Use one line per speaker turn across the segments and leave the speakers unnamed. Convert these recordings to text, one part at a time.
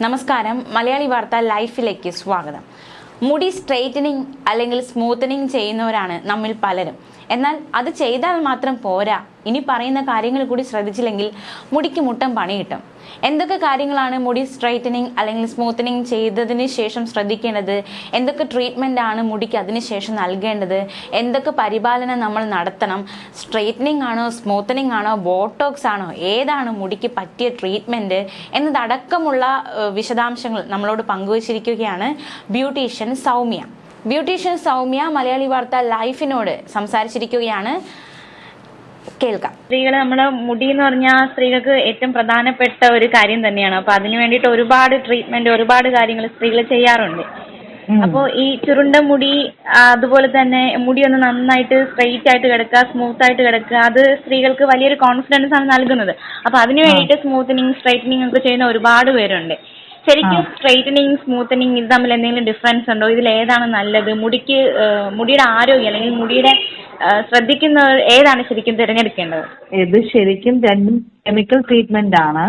നമസ്കാരം. മലയാളി വാർത്ത ലൈഫിലേക്ക് സ്വാഗതം. മുടി സ്ട്രെയിറ്റനിങ് അല്ലെങ്കിൽ സ്മൂത്തനിങ് ചെയ്യുന്നവരാണ് നമ്മിൽ പലരും. എന്നാൽ അത് ചെയ്താൽ മാത്രം പോരാ. ഇനി പറയുന്ന കാര്യങ്ങൾ കൂടി ശ്രദ്ധിച്ചില്ലെങ്കിൽ മുടിക്ക് മുട്ടം പണി കിട്ടും. എന്തൊക്കെ കാര്യങ്ങളാണ് മുടി സ്ട്രൈറ്റനിങ് അല്ലെങ്കിൽ സ്മൂത്തനിങ് ചെയ്തതിന് ശേഷം ശ്രദ്ധിക്കേണ്ടത്? എന്തൊക്കെ ട്രീറ്റ്മെന്റ് ആണ് മുടിക്ക് അതിന് ശേഷം നൽകേണ്ടത്? എന്തൊക്കെ പരിപാലനം നമ്മൾ നടത്തണം? സ്ട്രൈറ്റനിങ് ആണോ സ്മൂത്തനിങ് ആണോ ബോട്ടോക്സ് ആണോ? ഏതാണ് മുടിക്ക് പറ്റിയ ട്രീറ്റ്മെന്റ് എന്നതടക്കമുള്ള വിശദാംശങ്ങൾ നമ്മളോട് പങ്കുവച്ചിരിക്കുകയാണ് ബ്യൂട്ടീഷ്യൻ സൗമ്യ. ബ്യൂട്ടീഷ്യൻ സൗമ്യ മലയാളി വാർത്ത ലൈഫിനോട് സംസാരിച്ചിരിക്കുകയാണ്. കേൾക്കാം.
സ്ത്രീകൾ നമ്മുടെ മുടി എന്ന് പറഞ്ഞാൽ സ്ത്രീകൾക്ക് ഏറ്റവും പ്രധാനപ്പെട്ട ഒരു കാര്യം തന്നെയാണ്. അപ്പൊ അതിന് വേണ്ടിയിട്ട് ഒരുപാട് ട്രീറ്റ്മെന്റ് ഒരുപാട് കാര്യങ്ങൾ സ്ത്രീകൾ ചെയ്യാറുണ്ട്. അപ്പോ ഈ ചുരുണ്ട മുടി അതുപോലെ തന്നെ മുടി ഒന്ന് നന്നായിട്ട് സ്ട്രെയിറ്റ് ആയിട്ട് കിടക്കുക സ്മൂത്ത് ആയിട്ട് കിടക്കുക അത് സ്ത്രീകൾക്ക് വലിയൊരു കോൺഫിഡൻസ് ആണ് നൽകുന്നത്. അപ്പൊ അതിന് വേണ്ടിയിട്ട് സ്മൂത്തനിങ് സ്ട്രൈറ്റനിങ് ഒക്കെ ചെയ്യുന്ന ഒരുപാട് പേരുണ്ട്. ശരിക്കും സ്ട്രൈറ്റനിങ് സ്മൂത്തനിങ് ഇത് തമ്മിൽ എന്തെങ്കിലും ഡിഫറൻസ് ഉണ്ടോ? ഇതിൽ ഏതാണ് നല്ലത്? മുടിക്ക് മുടിയുടെ ആരോഗ്യം അല്ലെങ്കിൽ മുടിയുടെ ശ്രദ്ധിക്കുന്ന ഏതാണ് ശരിക്കും തിരഞ്ഞെടുക്കേണ്ടത്?
ഇത് ശരിക്കും രണ്ടും കെമിക്കൽ ട്രീറ്റ്മെന്റ് ആണ്.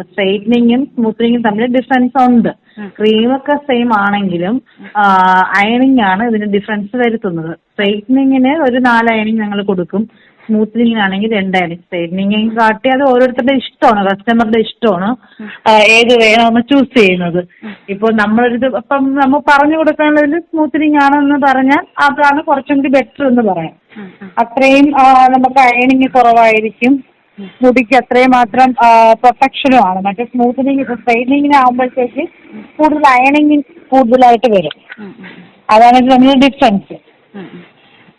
സ്ട്രൈറ്റനിങ്ങും
സ്ട്രെയിറ്റനിങ്ങും സ്മൂത്തനിങ്ങും തമ്മിൽ ഡിഫറൻസ് ഉണ്ട്. ക്രീമൊക്കെ സെയിം ആണെങ്കിലും അയണിങ് ആണ് ഇതിന് ഡിഫറൻസ് വരുത്തുന്നത്. സ്ട്രെയിറ്റനിങ്ങിന് ഒരു നാല് അയണിങ് ഞങ്ങൾ കൊടുക്കും. സ്മൂത്തനിങ്ങിനാണെങ്കിൽ ആണെങ്കിൽ രണ്ടായിരം സ്ട്രൈറ്റനിങ് കാട്ടി അത് ഓരോരുത്തരുടെ ഇഷ്ടമാണ് കസ്റ്റമറുടെ ഇഷ്ടമാണ്. ഏത് വേണമെന്ന് ചൂസ് ചെയ്യുന്നത്. ഇപ്പോൾ നമ്മളൊരിത് ഇപ്പം നമ്മൾ പറഞ്ഞു കൊടുക്കാനുള്ളതിൽ സ്മൂത്തനിങ് ആണെന്ന് പറഞ്ഞാൽ അതാണ് കുറച്ചും കൂടി ബെറ്റർ എന്ന് പറയാം. അത്രയും നമുക്ക് അയണിങ് കുറവായിരിക്കും. മുടിക്ക് അത്രയും മാത്രം പ്രൊട്ടക്ഷനും ആണ്. മറ്റേ സ്മൂത്തനിങ് സ്ട്രൈറ്റനിങ്ങിന് ആകുമ്പോഴത്തേക്ക് കൂടുതൽ അയണിങ് കൂടുതലായിട്ട് വരും. അതാണ് ഡിഫറൻസ്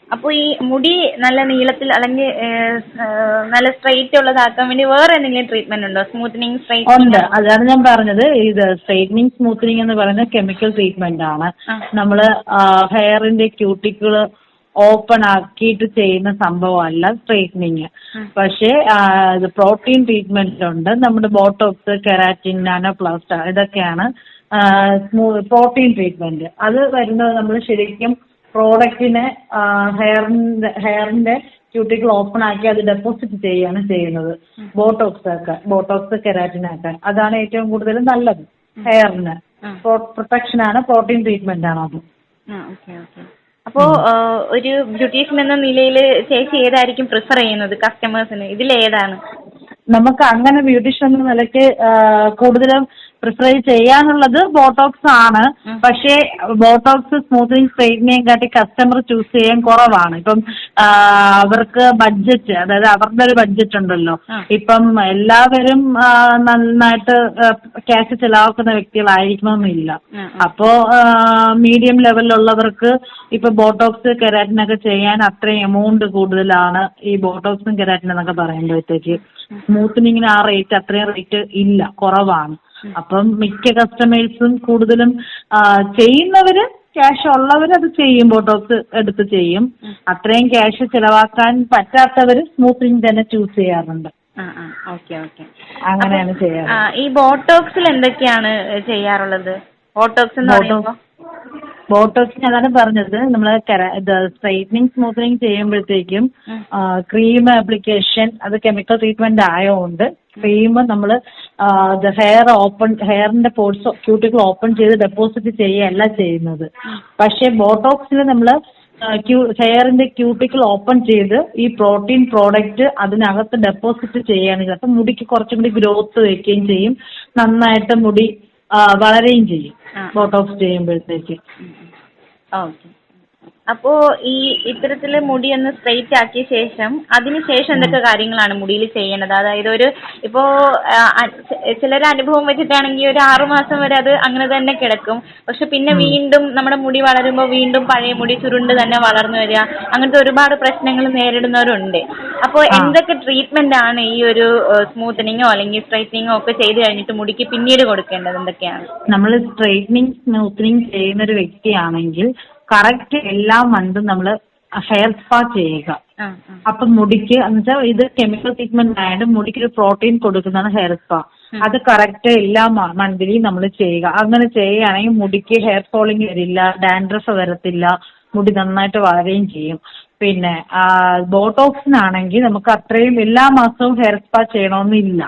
ഉം, ഉം. അപ്പൊ ഈ മുടി നല്ല നീളത്തിൽ അല്ലെങ്കിൽ നല്ല സ്ട്രെയിറ്റ് ഉള്ളതാക്കാൻ വേണ്ടി വേറെ എന്തെങ്കിലും ട്രീറ്റ്മെന്റ് ഉണ്ടോ സ്മൂത്തനിങ്
ഉണ്ട്
സ്ട്രെയിറ്റ്
അതാണ് ഞാൻ പറഞ്ഞത് ഇത് സ്ട്രൈറ്റനിങ് സ്മൂത്തനിങ് എന്ന് പറയുന്നത് കെമിക്കൽ ട്രീറ്റ്മെന്റ് ആണ്
ആ.
നമ്മൾ ഹെയറിന്റെ ക്യൂട്ടിക്കിൾ ഓപ്പൺ ആക്കിയിട്ട് ചെയ്യുന്ന സംഭവമല്ല സ്ട്രൈറ്റനിങ്. പക്ഷേ ആ, ഇത് പ്രോട്ടീൻ ട്രീറ്റ്മെന്റ് ഉണ്ട് നമ്മുടെ ബോട്ടോക്സ് കെരാറ്റിൻ നാനോപ്ലാസ്റ്റ ഇതൊക്കെയാണ് പ്രോട്ടീൻ ട്രീറ്റ്മെന്റ് അത് വരുന്നത് നമ്മൾ ശരിക്കും പ്രോഡക്റ്റിനെ ഹെയറിന്റെ ഹെയറിന്റെ ക്യൂട്ടിക്കിൾ ഓപ്പൺ ആക്കി അത് ഡെപ്പോസിറ്റ് ചെയ്യുകയാണ് ചെയ്യുന്നത്. ബോട്ടോക്സ് ഒക്കെ ബോട്ടോക്സ് കെരാറ്റിൻ ഒക്കെ അതാണ് ഏറ്റവും കൂടുതൽ നല്ലത് ഹെയറിന്. പ്രൊട്ടക്ഷൻ ആണ് പ്രോട്ടീൻ ട്രീറ്റ്മെന്റ് ആണ് അത്.
Okay okay. അപ്പോ ഒരു ബ്യൂട്ടീഷ്യൻ എന്ന നിലയിൽ ചേച്ചി ഏതായിരിക്കും പ്രിഫർ ചെയ്യുന്നത്? കസ്റ്റമേഴ്സിന് ഇതിൽ ഏതാണ്
നമുക്ക് അങ്ങനെ ബ്യൂട്ടീഷ്യൻ എന്ന നിലയ്ക്ക് കൂടുതലും പ്രിഫർ ചെയ്യാനുള്ളത് ബോട്ടോക്സ് ആണ്. പക്ഷേ ബോട്ടോക്സ് സ്മൂത്തിങ് സ്ട്രെയിറ്റനിങ് കാട്ടി കസ്റ്റമർ ചൂസ് ചെയ്യാൻ കുറവാണ്. ഇപ്പം അവർക്ക് ബഡ്ജറ്റ് അതായത് അവരുടെ ഒരു ബഡ്ജറ്റ് ഉണ്ടല്ലോ. ഇപ്പം എല്ലാവരും നന്നായിട്ട് ക്യാഷ് ചെലവാക്കുന്ന വ്യക്തികളായിരിക്കണമെന്നില്ല. അപ്പോ മീഡിയം ലെവലിലുള്ളവർക്ക് ഇപ്പൊ ബോട്ടോക്സ് കെരാറ്റിനൊക്കെ ചെയ്യാൻ അത്രയും എമൗണ്ട് കൂടുതലാണ് ഈ ബോട്ടോക്സും കെരാറ്റിൻ എന്നൊക്കെ പറയുമ്പോഴത്തേക്ക്. സ്മൂത്തനിങ്ങിന് ആ റേറ്റ് അത്രയും റേറ്റ് ഇല്ല. കുറവാണ്. അപ്പം മിക്ക കസ്റ്റമേഴ്സും കൂടുതലും ചെയ്യുന്നവര് ക്യാഷ് ഉള്ളവര് അത് ചെയ്യും ബോട്ടോക്സ് എടുത്ത് ചെയ്യും. അത്രയും ക്യാഷ് ചെലവാക്കാൻ പറ്റാത്തവര് സ്മൂത്തിങ് തന്നെ ചൂസ് ചെയ്യാറുണ്ട്. അങ്ങനെയാണ് ചെയ്യാറ്.
ഈ ബോട്ടോക്സിൽ എന്തൊക്കെയാണ് ചെയ്യാറുള്ളത്? ബോട്ടോക്സ് എന്ന് പറയുമ്പോ?
ബോട്ടോക്സിന് അതാണ് പറഞ്ഞത്. നമ്മൾ ഇത് സ്ട്രൈറ്റനിങ് സ്മൂത്തനിങ് ചെയ്യുമ്പോഴത്തേക്കും ക്രീം ആപ്ലിക്കേഷൻ അത് കെമിക്കൽ ട്രീറ്റ്മെന്റ് ആയതുകൊണ്ട് ക്രീം നമ്മൾ ഹെയർ ഓപ്പൺ ഹെയറിന്റെ പോർട്സ് ക്യൂട്ടിക്കൽ ഓപ്പൺ ചെയ്ത് ഡെപ്പോസിറ്റ് ചെയ്യുകയല്ല ചെയ്യുന്നത്. പക്ഷേ ബോട്ടോക്സിൽ നമ്മൾ ഹെയറിന്റെ ക്യൂട്ടിക്കൽ ഓപ്പൺ ചെയ്ത് ഈ പ്രോട്ടീൻ പ്രോഡക്റ്റ് അതിനകത്ത് ഡെപ്പോസിറ്റ് ചെയ്യുകയാണ് ചെയ്യുന്നത്. അപ്പൊ മുടിക്ക് കുറച്ചും കൂടി ഗ്രോത്ത് വയ്ക്കുകയും ചെയ്യും. നന്നായിട്ട് മുടി വളരുകയും ചെയ്യും. ബോട്ടോക്സ് ചെയ്യുമ്പോഴത്തേക്ക്.
ഓക്കെ. അപ്പോ ഈ ഇത്തരത്തിൽ മുടി ഒന്ന് സ്ട്രെയിറ്റ് ആക്കിയ ശേഷം അതിന് ശേഷം എന്തൊക്കെ കാര്യങ്ങളാണ് മുടിയിൽ ചെയ്യേണ്ടത്? അതായത് ഒരു ഇപ്പോ ചിലർ ചിലരുടെ അനുഭവം വെച്ചിട്ടാണെങ്കിൽ ഒരു ആറു മാസം വരെ അത് അങ്ങനെ തന്നെ കിടക്കും. പക്ഷെ പിന്നെ വീണ്ടും നമ്മുടെ മുടി വളരുമ്പോൾ വീണ്ടും പഴയ മുടി ചുരുണ്ട് തന്നെ വളർന്നു വരിക. അങ്ങനത്തെ ഒരുപാട് പ്രശ്നങ്ങൾ നേരിടുന്നവരുണ്ട്. അപ്പോൾ എന്തൊക്കെ ട്രീറ്റ്മെന്റ് ആണ് ഈ ഒരു സ്മൂത്തനിങ്ങോ അല്ലെങ്കിൽ സ്ട്രൈറ്റനിങ്ങോ ഒക്കെ ചെയ്ത് കഴിഞ്ഞിട്ട് മുടിക്ക് പിന്നീട് കൊടുക്കേണ്ടത്? എന്തൊക്കെയാണ്?
നമ്മൾ സ്ട്രൈറ്റനിങ് സ്മൂത്തനിങ് ചെയ്യുന്ന ഒരു വ്യക്തിയാണെങ്കിൽ കറക്റ്റ് എല്ലാ മന്തും നമ്മൾ ഹെയർ സ്പാ ചെയ്യുക. അപ്പൊ മുടിക്ക് എന്നുവെച്ചാൽ ഇത് കെമിക്കൽ ട്രീറ്റ്മെന്റ് ആയതുകൊണ്ട് മുടിക്ക് ഒരു പ്രോട്ടീൻ കൊടുക്കുന്നതാണ് ഹെയർ സ്പാ അത് കറക്റ്റ് എല്ലാ മന്ത്ലി നമ്മൾ ചെയ്യുക. അങ്ങനെ ചെയ്യുകയാണെങ്കിൽ മുടിക്ക് ഹെയർ ഫോളിങ് വരില്ല ഡാൻഡ്രഫ് വരത്തില്ല മുടി നന്നായിട്ട് വളരുകയും ചെയ്യും. പിന്നെ ബോട്ടോക്സിനാണെങ്കിൽ നമുക്ക് അത്രയും എല്ലാ മാസവും ഹെയർ സ്പാ ചെയ്യണമെന്നില്ല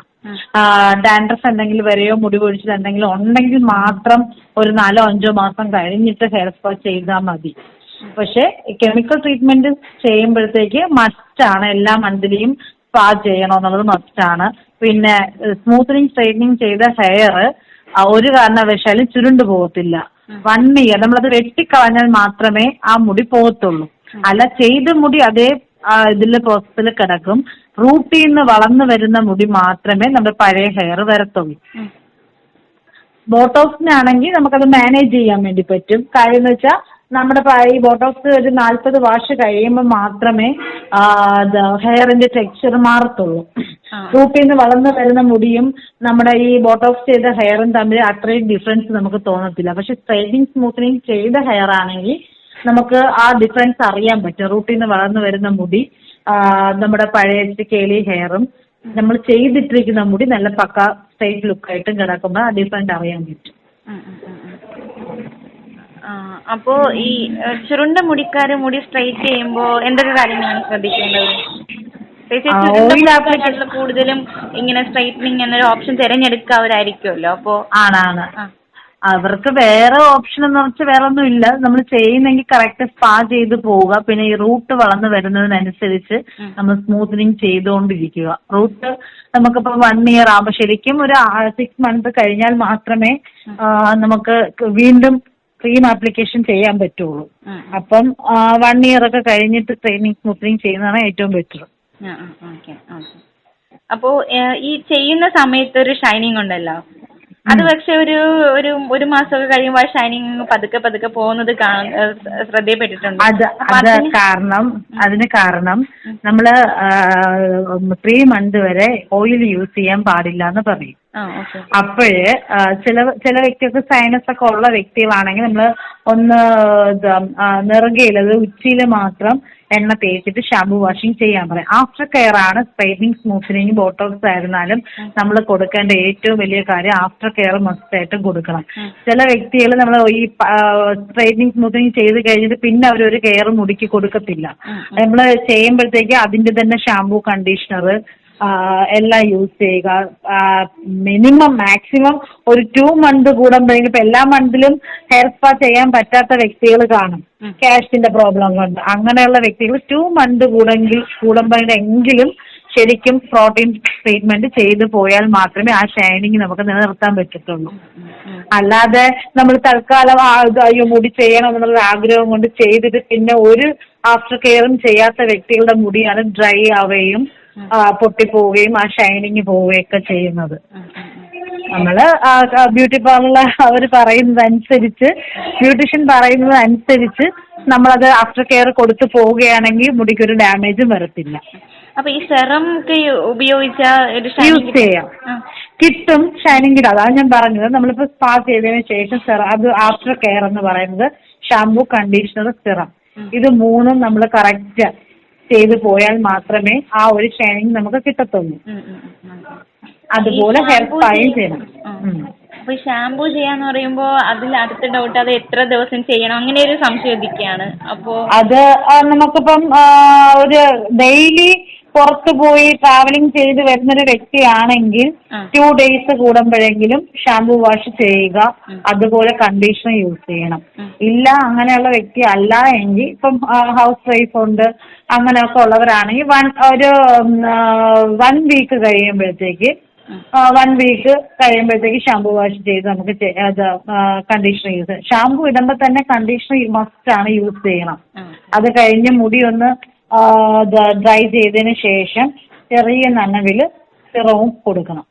ഡാൻഡ്രഫ് എന്തെങ്കിലും വരെയോ മുടി കൊഴിച്ചിൽ എന്തെങ്കിലും ഉണ്ടെങ്കിൽ മാത്രം ഒരു നാലോ അഞ്ചോ മാസം കഴിഞ്ഞിട്ട് ഹെയർ സ്പാ ചെയ്താൽ മതി. പക്ഷെ കെമിക്കൽ ട്രീറ്റ്മെന്റ് ചെയ്യുമ്പോഴത്തേക്ക് മസ്റ്റാണ് എല്ലാ മന്ത്ലിയും സ്പാ ചെയ്യണം എന്നുള്ളത് മസ്റ്റ് ആണ്. പിന്നെ സ്മൂത്തനിങ് സ്ട്രൈറ്റനിങ് ചെയ്ത ഹെയർ ഒരു കാരണവശാലും ചുരുണ്ടു പോകത്തില്ല. വൺ ഇയർ നമ്മളത് വെട്ടിക്കളഞ്ഞാൽ മാത്രമേ ആ മുടി പോകത്തുള്ളൂ. അല്ല ചെയ്ത മുടി അതേ ഇതിൽ പ്രോസസ്സിൽ കിടക്കും. റൂട്ടിൽ നിന്ന് വളർന്നു വരുന്ന മുടി മാത്രമേ നമ്മുടെ പഴയ ഹെയർ വരത്തുള്ളൂ. ബോട്ടോക്സിനാണെങ്കിൽ നമുക്കത് മാനേജ് ചെയ്യാൻ വേണ്ടി പറ്റും. കാര്യം എന്ന് വെച്ചാൽ നമ്മുടെ ഈ ബോട്ടോക്സ് ഒരു നാൽപ്പത് വാഷ് കഴിയുമ്പോൾ മാത്രമേ ഹെയറിന്റെ ടെക്സ്ചർ മാറത്തുള്ളൂ. റൂട്ടിൽ നിന്ന് വളർന്നു വരുന്ന മുടിയും നമ്മുടെ ഈ ബോട്ടോക്സ് ചെയ്ത ഹെയറും തമ്മിൽ അത്രയും ഡിഫറൻസ് നമുക്ക് തോന്നത്തില്ല. പക്ഷെ സ്ട്രൈറ്റിംഗ് സ്മൂത്തനിങ് ചെയ്ത ഹെയർ ആണെങ്കിൽ നമുക്ക് ആ ഡിഫറൻസ് അറിയാൻ പറ്റും. റൂട്ടിൽ നിന്ന് വളർന്നു വരുന്ന മുടി നമ്മുടെ പഴയ കേളി ഹെയറും നമ്മൾ ചെയ്തിട്ടിരിക്കുന്ന മുടി നല്ല പക്ക സ്ട്രൈറ്റ് ലുക്കായിട്ടും കിടക്കുമ്പോൾ ആ ഡിഫറൻസ് അറിയാൻ പറ്റും.
ഉം, ഉം, ഉം, ഉം.
ആ, അപ്പോ ഈ ചുരുണ്ട മുടിക്കാര് മുടി സ്ട്രൈറ്റ് ചെയ്യുമ്പോ എന്തൊക്കെ കാര്യങ്ങളാണ് ശ്രദ്ധിക്കേണ്ടത്? കൂടുതലും ഇങ്ങനെ സ്ട്രൈറ്റനിങ് എന്നൊരു ഓപ്ഷൻ തിരഞ്ഞെടുക്കാവരായിരിക്കുമല്ലോ അപ്പോ
ആണാണ് അവർക്ക് വേറെ ഓപ്ഷൻ എന്ന് വെച്ചാൽ വേറെ ഒന്നും ഇല്ല നമ്മൾ ചെയ്യുന്നെങ്കിൽ കറക്റ്റ് സ്പാ ചെയ്ത് പോവുക. പിന്നെ ഈ റൂട്ട് വളർന്നു വരുന്നതിനനുസരിച്ച് നമ്മൾ സ്മൂത്തനിങ് ചെയ്തുകൊണ്ടിരിക്കുക. റൂട്ട് നമുക്കിപ്പോൾ വൺ ഇയർ ആകുമ്പോൾ ശരിക്കും ഒരു സിക്സ് മന്ത് കഴിഞ്ഞാൽ മാത്രമേ നമുക്ക് വീണ്ടും ക്രീം ആപ്ലിക്കേഷൻ ചെയ്യാൻ പറ്റുള്ളൂ. അപ്പം വൺ ഇയർ ഒക്കെ കഴിഞ്ഞിട്ട് ട്രെയിനിങ് സ്മൂത്തനിങ് ചെയ്യുന്നതാണ് ഏറ്റവും ബെറ്റർ
ആ, ആ, ഓക്കെ ഓക്കെ.
അപ്പോ ഈ ചെയ്യുന്ന സമയത്ത് ഒരു ഷൈനിങ് ഉണ്ടല്ലോ? അത് പക്ഷെ ഒരു ഒരു ഒരു മാസമൊക്കെ കഴിയുമ്പോൾ ആ ഷൈനിങ് പതുക്കെ പതുക്കെ പോകുന്നത് ശ്രദ്ധയിൽപ്പെട്ടിട്ടുണ്ട്.
അത് അത് കാരണം അതിന് കാരണം നമ്മൾ ത്രീ മന്ത് വരെ ഓയിൽ യൂസ് ചെയ്യാൻ പാടില്ല എന്ന് പറയും അപ്പോഴ് ചില ചില വ്യക്തികൾക്ക് സൈനസ് ഒക്കെ ഉള്ള വ്യക്തികളാണെങ്കിൽ നമ്മൾ ഒന്ന് നിറകയിൽ അത് ഉച്ചിയിൽ മാത്രം എണ്ണ തേച്ചിട്ട് ഷാമ്പു വാഷിംഗ് ചെയ്യാൻ പറയും. ആഫ്റ്റർ കെയർ ആണ് സ്ട്രൈറ്റനിങ് സ്മൂത്തനിങ് ബോട്ടോക്സ് ആയിരുന്നാലും നമ്മൾ കൊടുക്കേണ്ട ഏറ്റവും വലിയ കാര്യം ആഫ്റ്റർ കെയർ മസ്റ്റ് ആയിട്ടും കൊടുക്കണം. ചില വ്യക്തികൾ നമ്മൾ ഈ സ്ട്രൈറ്റനിങ് സ്മൂത്തനിങ് ചെയ്ത് കഴിഞ്ഞിട്ട് പിന്നെ അവർ ഒരു കെയർ മുടുക്കി കൊടുക്കത്തില്ല. നമ്മൾ ചെയ്യുമ്പോഴത്തേക്ക് അതിന്റെ തന്നെ ഷാമ്പു കണ്ടീഷണർ എല്ലാം യൂസ് ചെയ്യുക. മിനിമം മാക്സിമം ഒരു ടു മന്ത് കൂടുമ്പോഴെങ്കിലും ഇപ്പൊ എല്ലാ മന്തിലും ഹെയർ സ്പാ ചെയ്യാൻ പറ്റാത്ത വ്യക്തികൾ കാണും. ക്യാഷിന്റെ പ്രോബ്ലം കൊണ്ട്. അങ്ങനെയുള്ള വ്യക്തികൾ ടു മന്ത് കൂടെങ്കിൽ കൂടുമ്പോഴെങ്കിലും ശരിക്കും പ്രോട്ടീൻ ട്രീറ്റ്മെന്റ് ചെയ്തു പോയാൽ മാത്രമേ ആ ഷൈനിങ് നമുക്ക് നിലനിർത്താൻ പറ്റത്തുള്ളൂ. അല്ലാതെ നമ്മൾ തൽക്കാലം അയ്യോ മുടി ചെയ്യണം എന്നുള്ള ആഗ്രഹം കൊണ്ട് ചെയ്തിട്ട് പിന്നെ ഒരു ആഫ്റ്റർ കെയറും ചെയ്യാത്ത വ്യക്തികളുടെ മുടിയാണ് ഡ്രൈ ആവുകയും പൊട്ടിപ്പോവുകയും ആ ഷൈനിങ് പോവുകയൊക്കെ ചെയ്യുന്നത്. നമ്മൾ ബ്യൂട്ടി പാർലർ അവർ പറയുന്നത് അനുസരിച്ച് ബ്യൂട്ടീഷ്യൻ പറയുന്നത് അനുസരിച്ച് നമ്മളത് ആഫ്റ്റർ കെയർ കൊടുത്തു പോവുകയാണെങ്കിൽ മുടിക്കൊരു ഡാമേജും വരത്തില്ല.
അപ്പൊ ഈ സെറം ഒക്കെ ഉപയോഗിച്ച
യൂസ് ചെയ്യാം. കിട്ടും ഷൈനിങ് കിട്ടും. അതാണ് ഞാൻ പറഞ്ഞത്. നമ്മളിപ്പോ സ്പാ ചെയ്തതിന് ശേഷം സെറം അത് ആഫ്റ്റർ കെയർ എന്ന് പറയുന്നത് ഷാംപൂ കണ്ടീഷണർ സിറം. ഇത് മൂന്നും നമ്മൾ കറക്റ്റ് ചെയ്തു പോയാൽ മാത്രമേ ആ ഒരു ഷൈനിങ് നമുക്ക് കിട്ടത്തുള്ളൂ. അതുപോലെ ഹെയർ സ്പായും ചെയ്യണം.
അപ്പൊ ഷാംപൂ ചെയ്യാന്ന് പറയുമ്പോ അതിൽ അടുത്ത ഡൗട്ട് അത് എത്ര ദിവസം ചെയ്യണം? അങ്ങനെ ഒരു സംശയം ഉദിക്കുകയാണ്. അപ്പോ
അത് നമുക്കിപ്പം ഒരു ഡെയിലി പുറത്ത് പോയി ട്രാവലിംഗ് ചെയ്ത് വരുന്നൊരു വ്യക്തിയാണെങ്കിൽ. ടു ഡേയ്സ് കൂടുമ്പോഴെങ്കിലും ഷാംപൂ വാഷ് ചെയ്യുക അതുപോലെ കണ്ടീഷണർ യൂസ് ചെയ്യണം. ഇല്ല അങ്ങനെയുള്ള വ്യക്തി അല്ല എങ്കിൽ ഇപ്പം ഹൗസ് വൈഫ് ഉണ്ട് അങ്ങനെയൊക്കെ ഉള്ളവരാണെങ്കിൽ വൺ ഒരു വൺ വീക്ക് കഴിയുമ്പോഴത്തേക്ക് വൺ വീക്ക് കഴിയുമ്പോഴത്തേക്ക് ഷാംപൂ വാഷ് ചെയ്ത് നമുക്ക് അത് കണ്ടീഷണർ യൂസ് ഷാംപൂ ഇടുമ്പോൾ തന്നെ കണ്ടീഷണർ മസ്റ്റ് ആണ് യൂസ് ചെയ്യണം. അത് കഴിഞ്ഞ് മുടി ഒന്ന് ഡ്രൈ ചെയ്തതിന് ശേഷം ചെറിയ നനവിൽ സിറവും കൊടുക്കണം.